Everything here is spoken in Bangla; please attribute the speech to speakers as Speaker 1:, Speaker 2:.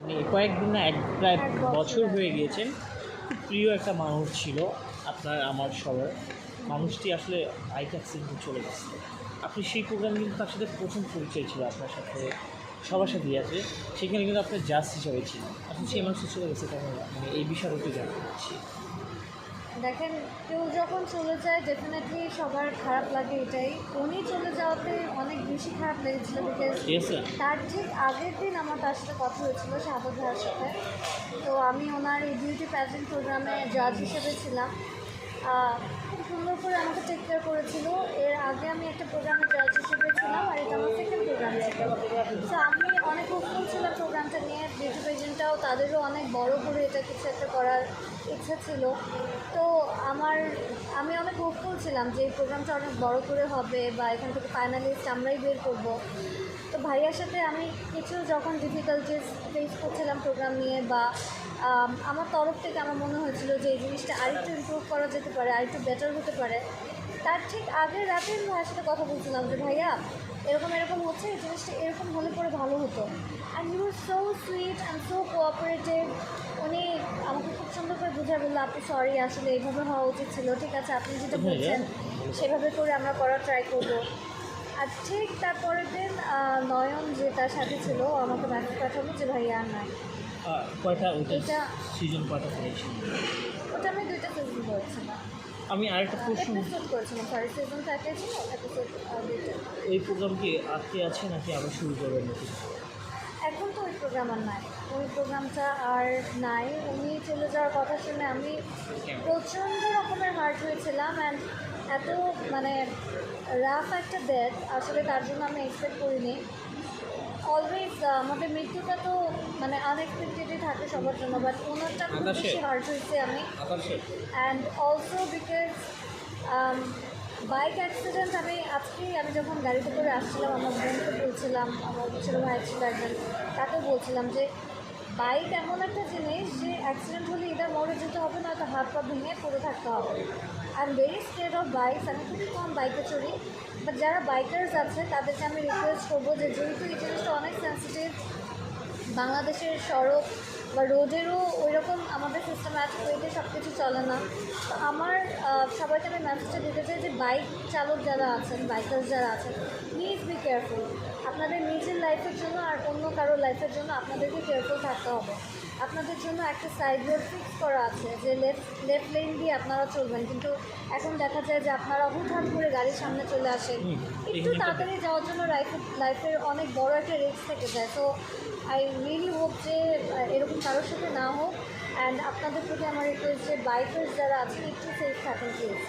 Speaker 1: মানে কয়েকদিন না, এক প্রায়
Speaker 2: বছর।
Speaker 1: হয়ে গিয়েছেন প্রিয় একটা মানুষ ছিল আপনার, আমার সবার। মানুষটি আসলে বাইক অ্যাক্সিডেন্টে চলে গেছে। আপনি সেই প্রোগ্রাম কিন্তু তার সাথে প্রথম পরিচয় ছিল আপনার সাথে, সবার সাথে আছে। সেখানে কিন্তু আপনার জাজ হিসাবে ছিল আপনি সেই মানুষটি চলে গেছে তখন আমি এই বিষয়টা একটু জানতে চাচ্ছি।
Speaker 2: দেখেন কেউ যখন চলে যায় ডেফিনেটলি সবার খারাপ লাগে এটাই। উনি চলে যাওয়াতে অনেক বেশি খারাপ লেগেছিল বিকজ তার ঠিক আগের দিন আমার তার সাথে কথা হয়েছিল সাদত ভাইয়ের সাথে। তো আমি ওনার এই বিউটি প্যাজেন্ট প্রোগ্রামে জাজ হিসেবে ছিলাম। খুব সুন্দর করে আমাকে টেক কেয়ার করেছিল। এর আগে আমি একটা প্রোগ্রামে জাজ হিসেবে ছিলাম আর এটা আমার সেকেন্ড প্রোগ্রাম ছিল। তো আমি অনেক হোপফুল ছিলাম পেজেন্টটাও তাদেরও অনেক বড় করে এটা কিছু একটা করার ইচ্ছা ছিল। তো আমার, আমি অনেক হোপফুল ছিলাম যে এই প্রোগ্রামটা অনেক বড় করে হবে বা এখান থেকে ফাইনালিস্ট আমরাই বের করব। তো ভাইয়ার সাথে আমি কিছু যখন ডিফিকাল্টিস ফেস করছিলাম প্রোগ্রাম নিয়ে বা আমার তরফ থেকে আমার মনে হয়েছিল যে এই জিনিসটা আরেকটু ইমপ্রুভ করা যেতে পারে, আরেকটু বেটার হতে পারে। তার ঠিক আগের রাতে আমি ভাইয়ের সাথে কথা বলছিলাম যে ভাইয়া এরকম এরকম হচ্ছে এই জিনিসটা এরকম হলে পরে ভালো হতো। And you so sweet and so cooperative উনি আমাকে খুব সুন্দর করে বুঝে বলল আপনি সরি আসলে এইভাবে হওয়া উচিত ছিল। ঠিক আছে আপনি যেটা বলছেন সেভাবে করে আমরা করার ট্রাই করব। আর ঠিক তারপরের দিন নয়ন যে তার সাথে ছিল আমাকে মেসেজ পাঠাবো যে ভাইয়া আর
Speaker 1: আহ, কয়টা
Speaker 2: এটা-
Speaker 1: সিজন কয়টা করেছিল
Speaker 2: ওটা আমি দুইটা সিজন করেছিলাম
Speaker 1: আমি আরেকটা প্রশ্ন এই প্রোগ্রাম কি আটকে আছে নাকি আবার শুরু করবেন নতুন
Speaker 2: এখন তো ওই প্রোগ্রাম আর নাই। ওই প্রোগ্রামটা আর নাই। উনি চলে যাওয়ার কথা শুনে আমি প্রচণ্ড রকমের হার্ট হয়েছিলাম অ্যান্ড এত মানে রাফ একটা ডেথ আসলে তার জন্য আমি এক্সপেক্ট করিনি। আমাদের মৃত্যুটা তো মানে আনএক্সপেক্টেডই থাকে সবার জন্য বাট ওনারটা খুব বেশি হার্ট হয়েছে আমি। And also because bike accident আমি আজকেই আমি যখন গাড়িতে করে আসছিলাম আমার বোনকে বলছিলাম আমার ছোটো ভাই ছিল একজন তাকে বলছিলাম যে বাইক এমন একটা জিনিস যে অ্যাক্সিডেন্ট হলে এটা মরে যেতে হবে না তো হাত পা ভেঙে পড়ে থাকতে হবে। আর am very scared of bike আমি খুবই কম বাইকে চড়ি বাট যারা বাইকার্স আছে, তাদেরকে আমি রিকোয়েস্ট করব যে যেহেতু এই জিনিসটা অনেক সেন্সিটিভ বাংলাদেশের সড়ক বা রোডেরও ওই রকম আছে সব কিছু চলে না। তো আমার সবাইকে আমি মেসেজটা দিতে চাই যে বাইক চালক যারা আছেন বাইকার্স যারা আছেন প্লিজ বি কেয়ারফুল আপনাদের নিজের লাইফের জন্য আর অন্য কারও লাইফের জন্য আপনাদেরকে কেয়ারফুল থাকতে হবে। আপনাদের জন্য একটা সাইড রোড ফিক্স করা আছে যে লেফট লেফট লেন দিয়ে আপনারা চলবেন। কিন্তু এখন দেখা যায় যে আপনারা হুটহাট করে গাড়ির সামনে চলে আসেন। একটু তাড়াতাড়ি যাওয়ার জন্য লাইফের লাইফের অনেক বড় একটা রিস্ক থেকে যায়। তো আই রিয়েলি হোপ যে এরকম কারোর সাথে না হোক। অ্যান্ড আপনাদের প্রতি আমার রিকোয়েস্ট যে বাইকার্স যারা আছেন একটু সেফ থাকেন প্লিজ